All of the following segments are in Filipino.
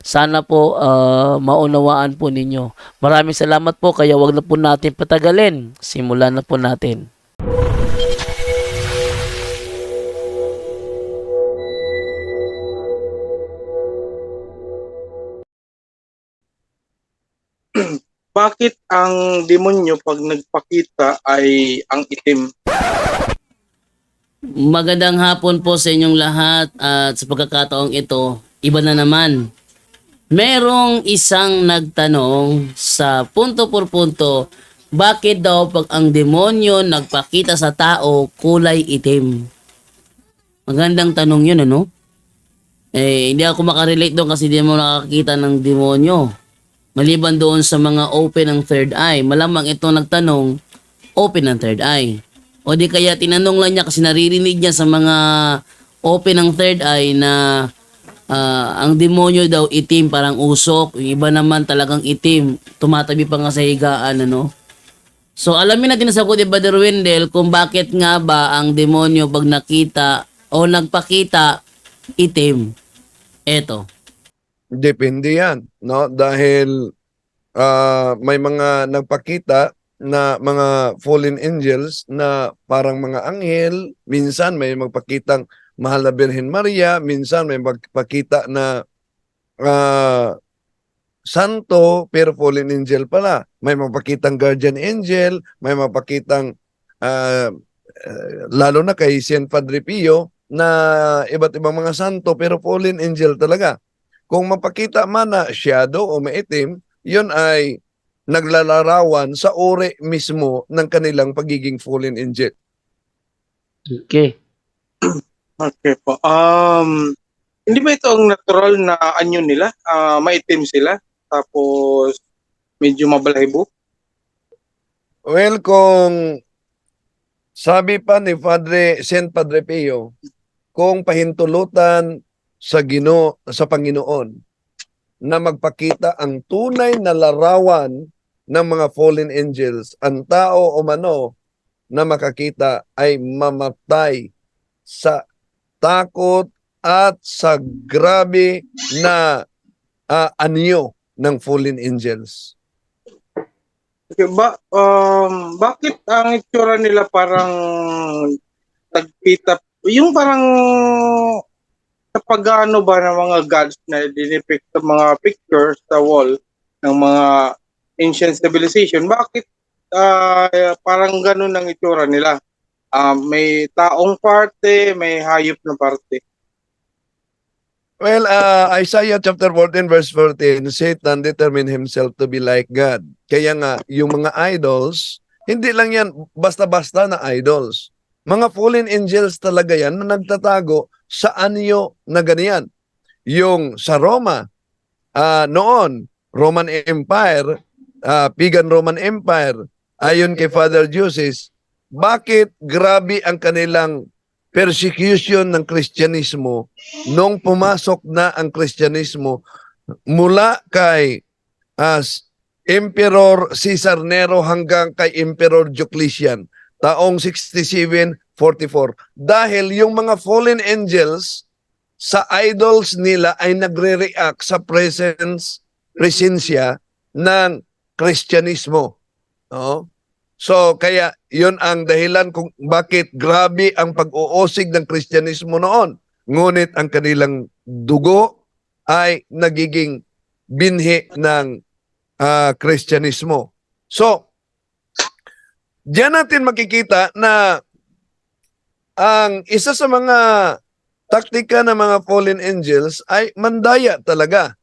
Sana po ah, maunawaan po ninyo. Maraming salamat po kaya wag na po natin patagalin. Simulan na po natin. bakit ang demonyo pag nagpakita ay ang itim? Magandang hapon po sa inyong lahat at sa pagkakataong ito, iba na naman. Merong isang nagtanong sa punto por punto, bakit daw pag ang demonyo nagpakita sa tao kulay itim? Magandang tanong yun, ano? Eh, hindi ako makarelate doon kasi hindi mo nakakita ng demonyo. Maliban doon sa mga open ng third eye, malamang itong nagtanong, open ng third eye. O di kaya tinanong lang niya kasi naririnig niya sa mga open ng third eye na ah, ang demonyo daw itim, parang usok. Yung iba naman talagang itim, tumatabi pa nga sa higaan, ano. So alamin natin sa sagot ni Brother Wendell kung bakit nga ba ang demonyo pag nakita o nagpakita itim. Eto. Depende yan, no? Dahil ah, may mga nagpakita na mga fallen angels na parang mga anghel, minsan may magpakitang mahal na Birhen Maria, minsan may magpakita na ah, santo pero fallen angel pala. May magpakitang guardian angel, may magpakitang ah, eh, lalo na kay Saint Padre Pio na iba't ibang mga santo pero fallen angel talaga kung mapakita man na shadow o maitim, yun ay naglalarawan sa uri mismo ng kanilang pagiging fallen angel. Okay. Okay po. Um, hindi ba ito ang natural na anyo nila? Ah, maitim sila, tapos medyo mabalahibo? Well, kung sabi pa ni Padre Saint Padre Pio, kung pahintulutan sa Gino sa Panginoon na magpakita ang tunay na larawan ng mga fallen angels, ang tao o mano na makakita ay mamatay sa takot at sa grabe na ah, anyo ng fallen angels. Okay, ba, um, bakit ang itsura nila parang nagpita, yung parang sa pag-ano ba ng mga gods na dinipict sa mga pictures sa wall ng mga ancient civilization, bakit ah, parang ganun ang itsura nila? Ah, may taong parte, may hayop na parte. Well, uh, Isaiah chapter 14 verse 14, Satan determined himself to be like God. Kaya nga, yung mga idols, hindi lang yan basta-basta na idols. Mga fallen angels talaga yan na nagtatago sa anyo na ganyan. Yung sa Roma, ah, noon, Roman Empire, ah, pagan Roman Empire, ayon kay Father Jusis, bakit grabe ang kanilang persecution ng Kristyanismo nung pumasok na ang Kristyanismo mula kay as Emperor Caesar Nero hanggang kay Emperor Diocletian taong 6744 dahil yung mga fallen angels sa idols nila ay nagre-react sa presence presensya ng Kristyanismo. No? So kaya yun ang dahilan kung bakit grabe ang pag-uusig ng Kristyanismo noon. Ngunit ang kanilang dugo ay nagiging binhi ng Kristyanismo. So, diyan natin makikita na ang isa sa mga taktika ng mga fallen angels ay mandaya talaga.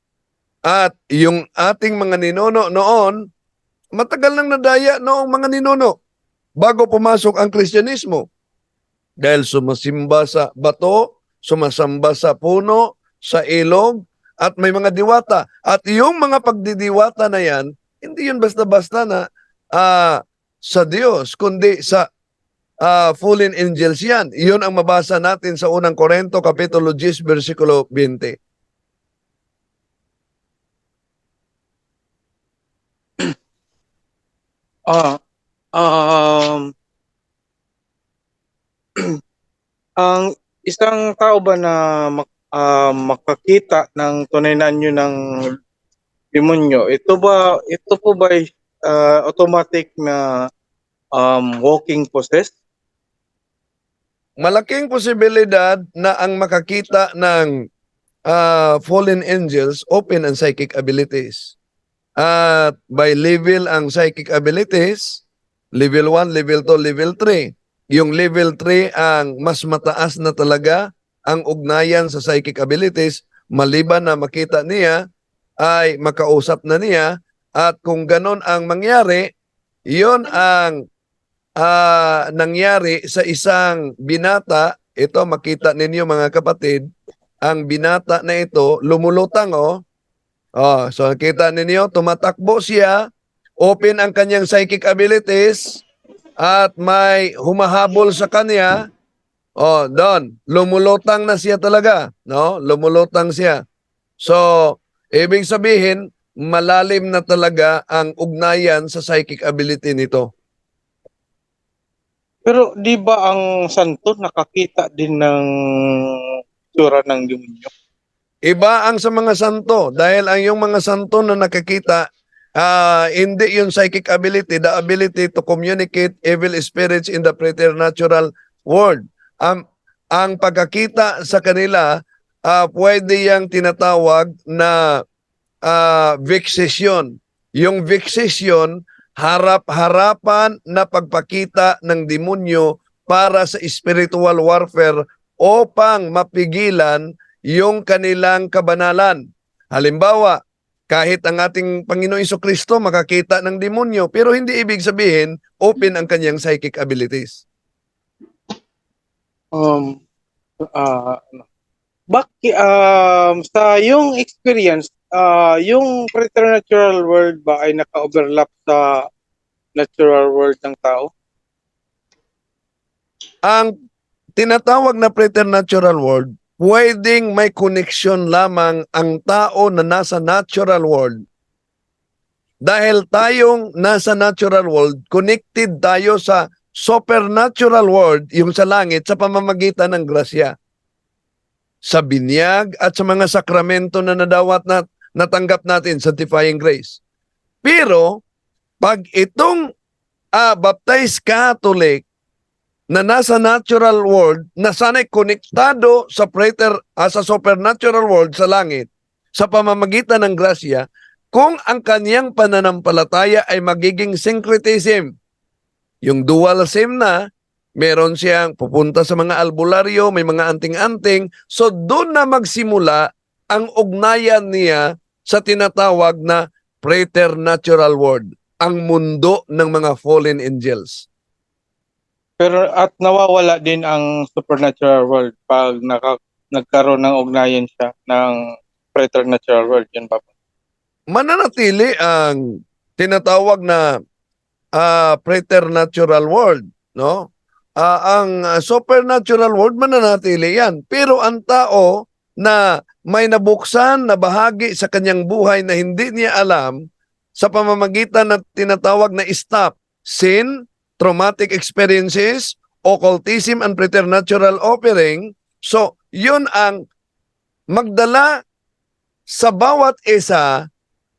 At yung ating mga ninuno noon, matagal nang nadaya noong mga ninuno. bago pumasok ang Kristyanismo. Dahil sumasimba sa bato, sumasamba sa puno, sa ilog, at may mga diwata. At yung mga pagdidiwata na yan, hindi yun basta-basta na ah, sa Diyos, kundi sa ah, fallen angels yan. Iyon ang mabasa natin sa unang Korento, Kapitulo 10, versikulo 20. Ah, um, ang isang tao ba na mak- ah, makakita ng tunay na anyo ng demonyo, ito ba, ito po ba ay, ah, automatic na um, walking possessed? malaking posibilidad na ang makakita ng ah, fallen angels open ang psychic abilities. At by level ang psychic abilities, level 1, level 2, level 3. Yung level 3 ang mas mataas na talaga ang ugnayan sa psychic abilities maliban na makita niya ay makausap na niya at kung ganon ang mangyari, yon ang ah, nangyari sa isang binata, ito makita ninyo mga kapatid, ang binata na ito lumulutang oh. Oh, so nakita ninyo tumatakbo siya, open ang kanyang psychic abilities at may humahabol sa kanya. Oh, doon, lumulutang na siya talaga, no? Lumulutang siya. So, ibig sabihin, malalim na talaga ang ugnayan sa psychic ability nito. Pero di ba ang santo nakakita din ng tsura ng demonyo? Iba ang sa mga santo dahil ang yung mga santo na nakakita ah hindi yung psychic ability, the ability to communicate evil spirits in the preternatural world. Ang ang pagkakita sa kanila ah pwede yang tinatawag na ah vexation. Yung vexation harap-harapan na pagpakita ng demonyo para sa spiritual warfare upang mapigilan yung kanilang kabanalan. Halimbawa, kahit ang ating Panginoong Kristo makakita ng demonyo, pero hindi ibig sabihin open ang kanyang psychic abilities. Um, ano. Baki, um, sa yung experience, ah, yung preternatural world ba ay naka-overlap sa natural world ng tao? Ang tinatawag na preternatural world, pwedeng may connection lamang ang tao na nasa natural world. Dahil tayong nasa natural world, connected tayo sa supernatural world, yung sa langit, sa pamamagitan ng grasya. Sa binyag at sa mga sakramento na nadawat na natanggap natin, sanctifying grace. Pero, pag itong ah, baptized Catholic na nasa natural world, na sana'y konektado sa prater, ah, sa supernatural world sa langit, sa pamamagitan ng grasya, kung ang kaniyang pananampalataya ay magiging syncretism, yung dual sim na, meron siyang pupunta sa mga albularyo, may mga anting-anting, so doon na magsimula ang ugnayan niya sa tinatawag na preternatural world, ang mundo ng mga fallen angels. Pero at nawawala din ang supernatural world pag naka, nagkaroon ng ugnayan siya ng preternatural world. Yun ba? mananatili ang tinatawag na ah, preternatural world, no? Ah, ang supernatural world mananatili 'yan. Pero ang tao na may nabuksan na bahagi sa kanyang buhay na hindi niya alam sa pamamagitan ng tinatawag na stop, sin, traumatic experiences, occultism and preternatural offering. So, 'yun ang magdala sa bawat isa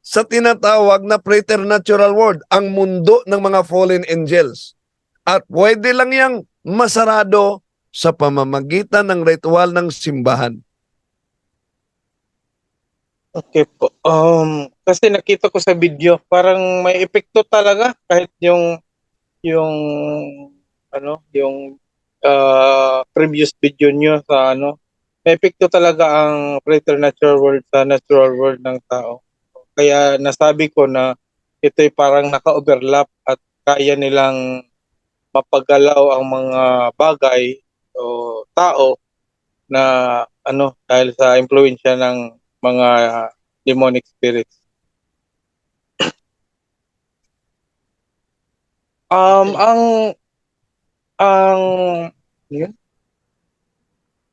sa tinatawag na preternatural world, ang mundo ng mga fallen angels. At pwede lang yang masarado sa pamamagitan ng ritual ng simbahan. Okay po. Um, kasi nakita ko sa video, parang may epekto talaga kahit yung yung ano, yung uh, previous video nyo sa ano, may epekto talaga ang preternatural world sa natural world ng tao. Kaya nasabi ko na ito'y parang naka-overlap at kaya nilang mapagalaw ang mga bagay o tao na ano dahil sa impluwensya ng mga demonic spirits. Um ang ang yun?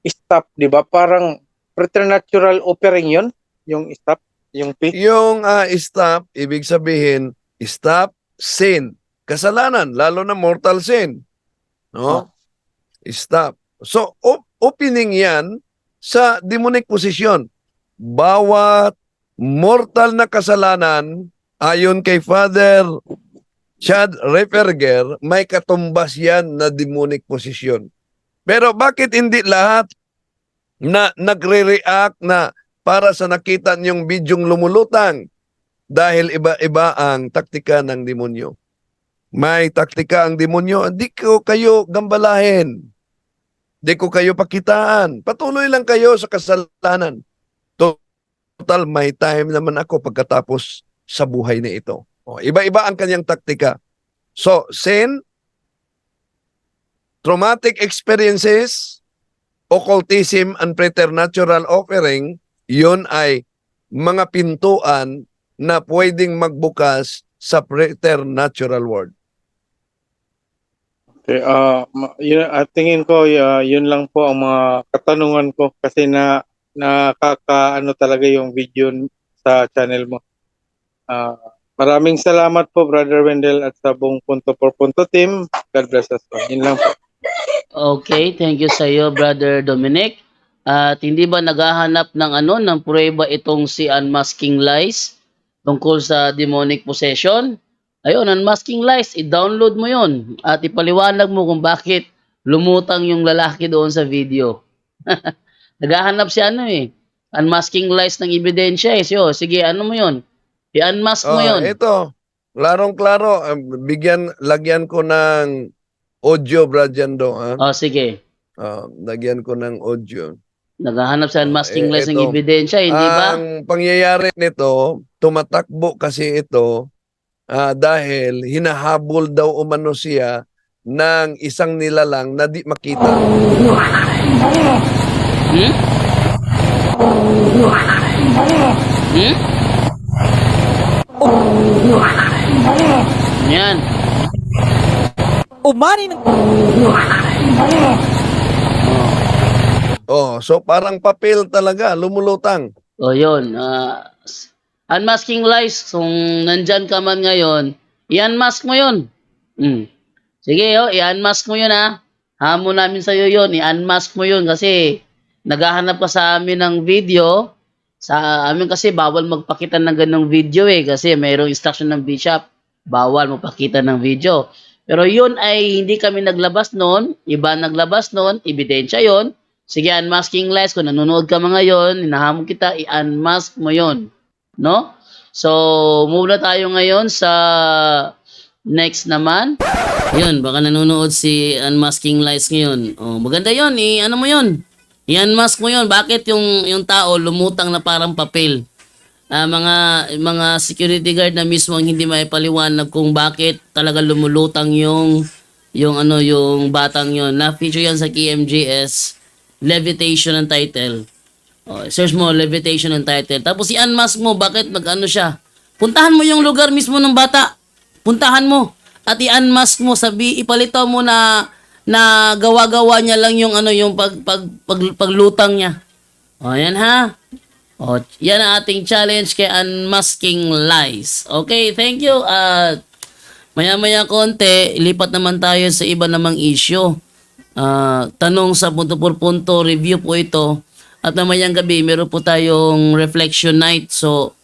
Stop, 'di ba? Parang preternatural offering 'yun, yung stop, yung pit. Yung ah, stop, ibig sabihin, stop sin. Kasalanan, lalo na mortal sin. No? Stop. So, op- opening yan sa demonic position. Bawat mortal na kasalanan, ayon kay Father Chad Referger, may katumbas yan na demonic position. Pero bakit hindi lahat na nagre-react na para sa nakita niyong bidyong lumulutang dahil iba-iba ang taktika ng demonyo. May taktika ang demonyo, hindi ko kayo gambalahin. Hindi ko kayo pakitaan. Patuloy lang kayo sa kasalanan. Total, may time naman ako pagkatapos sa buhay na ito. O, iba-iba ang kanyang taktika. So, sin, traumatic experiences, occultism and preternatural offering, yun ay mga pintuan na pwedeng magbukas sa preternatural world. Okay, ma- yun, ah, tingin ko ah, yun lang po ang mga katanungan ko kasi na nakakaano talaga yung video sa channel mo. Ah, maraming salamat po Brother Wendell at sa buong punto por punto team. God bless us. po. Yun lang po. Okay, thank you sa iyo, Brother Dominic. At hindi ba naghahanap ng ano, ng prueba itong si Unmasking Lies tungkol sa demonic possession? Ayun, Unmasking Lies, i-download mo yon at ipaliwanag mo kung bakit lumutang yung lalaki doon sa video. naghahanap si ano eh, Unmasking Lies ng ebidensya eh. So, sige, ano mo yon I-unmask mo Oh, yon ito, klarong-klaro, um, bigyan, lagyan ko ng audio, Brajando. Ha? Oh, sige. Ah, lagyan ko ng audio. Naghahanap sa Unmasking Eh, Lies ng ebidensya, hindi ba? Ang pangyayari nito, tumatakbo kasi ito ah, dahil hinahabol daw umano siya ng isang nilalang na di makita. Hmm? Hmm? Yan. umani ng Oh, so parang papel talaga, lumulutang. O yun. ah, s- unmasking lies. Kung nandyan ka man ngayon, i-unmask mo yun. Hmm. Sige, oh, i-unmask mo yun ha. Hamon namin sa'yo yun. I-unmask mo yun kasi naghahanap ka sa amin ng video. Sa amin kasi bawal magpakita ng ganong video eh kasi mayroong instruction ng bishop. Bawal magpakita ng video. Pero yun ay hindi kami naglabas noon. Iba naglabas noon. Ebidensya yon. Sige, unmasking lies. Kung nanonood ka mga yon, hinahamon kita, i-unmask mo yon. No? So, muna tayo ngayon sa next naman. Yun, baka nanonood si Unmasking Lies ngayon. Oh, maganda yon i ano mo yon I-unmask mo yon Bakit yung, yung tao lumutang na parang papel? Ah, mga mga security guard na mismo ang hindi maipaliwanag kung bakit talaga lumulutang yung yung ano yung batang yon. Na-feature yan sa KMGS levitation ang title. Oh, search mo levitation ang title. Tapos i-unmask mo bakit mag-ano siya. Puntahan mo yung lugar mismo ng bata. Puntahan mo at i-unmask mo sabi ipalitaw mo na na gawa-gawa niya lang yung ano yung pag pag, pag paglutang niya. O yan ha. O yan ang ating challenge kay unmasking lies. Okay, thank you. At maya-maya konti, ilipat naman tayo sa iba namang issue. Ah, tanong sa punto por punto, review po ito. At mamayang gabi, meron po tayong reflection night. So,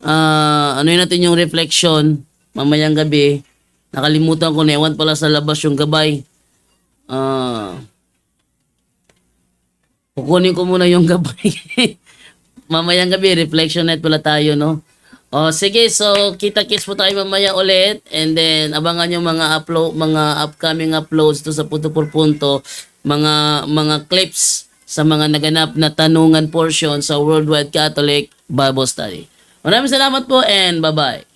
ah ano yun natin yung reflection mamayang gabi. Nakalimutan ko na ewan pala sa labas yung gabay. Ah kukunin ko muna yung gabay. Mamayang gabi, reflection night pala tayo, no? O, sige, so kita-kits po tayo mamaya ulit and then abangan yung mga upload, mga upcoming uploads to sa punto por punto, mga mga clips sa mga naganap na tanungan portion sa Worldwide Catholic Bible Study. Maraming salamat po and bye-bye.